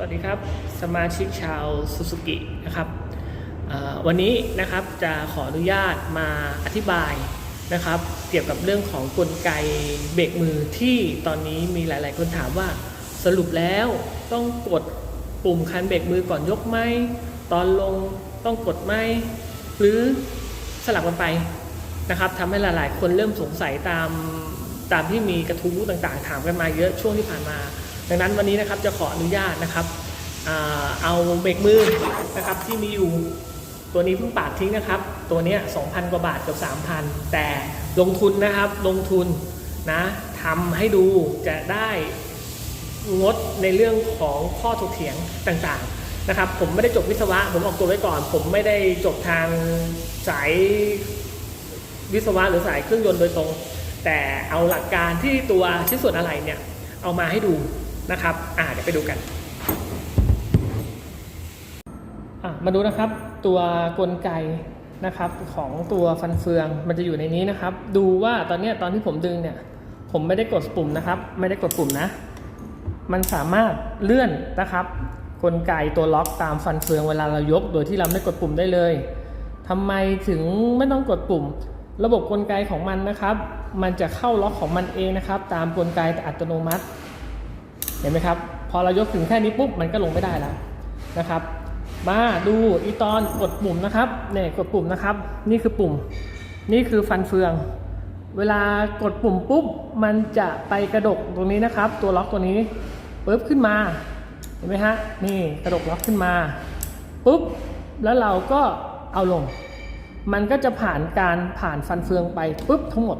สวัสดีครับ สมาชิกชาวซูซูกินะครับวันนี้นะครับจะขออนุญาตมาอธิบายนะครับ เกี่ยวกับเรื่องของกลไกเบรกมือที่ตอนนี้มีหลาย ๆ คนถามว่าสรุปแล้วต้องกดปุ่มคันเบรกมือก่อนยกไหมตอนลงต้องกดไหมหรือสลับกันไปนะครับทำให้หลาย ๆ คนเริ่มสงสัยตามตามที่มีกระทู้ต่าง ๆ ถามกันมาเยอะช่วงที่ผ่านมา ดังนั้นวันนี้นะครับจะขออนุญาตนะครับเอาเบรกมือนะครับที่มีอยู่ตัวนี้เพิ่งปาดทิ้งนะครับ ตัวนี้2,000 กว่าบาทกับ3,000 แต่ลงทุนนะครับลงทุนนะทำให้ดูจะได้งดในเรื่องของข้อถกเถียงต่างๆนะครับ ผมไม่ได้จบวิศวะ ผมออกตัวไว้ก่อน ผมไม่ได้จบทางสายวิศวะหรือสายเครื่องยนต์โดยตรง แต่เอาหลักการที่ตัวชิ้นส่วนอะไรเนี่ยเอามาให้ดู นะครับอ่าเดี๋ยวไปดูกันอะมาดูนะครับตัวกลไกนะครับของตัวฟันเฟืองมันจะอยู่ในนี้นะครับ ดูว่าตอนเนี้ยตอนที่ผมดึงเนี่ย ผมไม่ได้กดปุ่มนะครับ ไม่ได้กดปุ่มนะ มันสามารถเลื่อนนะครับ กลไกตัวล็อกตามฟันเฟืองเวลาเรายก โดยที่เราไม่กดปุ่มได้เลยทำไมถึงไม่ต้องกดปุ่ม ระบบกลไกของมันนะครับ มันจะเข้าล็อกของมันเองนะครับ ตามกลไกอัตโนมัติ เห็นไหมครับ พอเรายกถึงแค่นี้ปุ๊บมันก็ลงไม่ได้แล้วนะครับ มาดูอีตอนกดปุ่มนะครับเนี่ยกดปุ่มนะครับ นี่คือปุ่ม นี่คือฟันเฟือง เวลากดปุ่มปุ๊บมันจะไปกระดกตรงนี้นะครับ ตัวล็อกตัวนี้ปุ๊บขึ้นมาเห็นไหมฮะนี่กระดกล็อกขึ้นมาปุ๊บแล้วเราก็เอาลง มันก็จะผ่านการผ่านฟันเฟืองไปปุ๊บทั้งหมด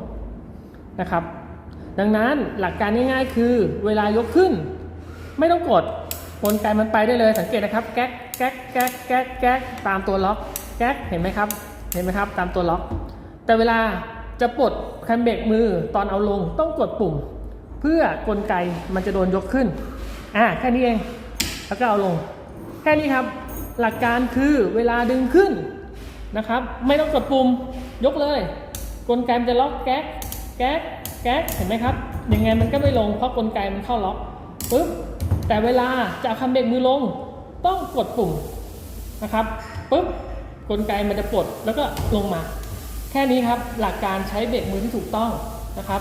นะครับ ดังนั้นหลักการง่ายๆ คือเวลายกขึ้น ไม่ต้องกดกลไกมันไปได้เลยสังเกตนะครับ แก๊กแก๊กแก๊กแก๊กแก๊กตามตัวล็อกแก๊กเห็นไหมครับเห็นไหมครับ ตามตัวล็อก แต่เวลาจะปลดคันเบรกมือตอนเอาลงต้องกดปุ่ม เพื่อกลไกมันจะโดนยกขึ้นอ่าแค่นี้เองแล้วก็เอาลง แค่นี้ครับ หลักการคือเวลาดึงขึ้นนะครับ ไม่ต้องกดปุ่มยกเลย กลไกมันจะล็อกแก๊กแก๊ก แก๊สเห็นไหมครับยังไงมันก็ไม่ลงเพราะกลไกมันเข้าล็อกปึ๊บแต่เวลาจะเอาคันเบรกมือลง ต้องกดปุ่มนะครับปึ๊บกลไกมันจะปลดแล้วก็ลงมา แค่นี้ครับหลักการใช้เบรกมือที่ถูกต้องนะครับ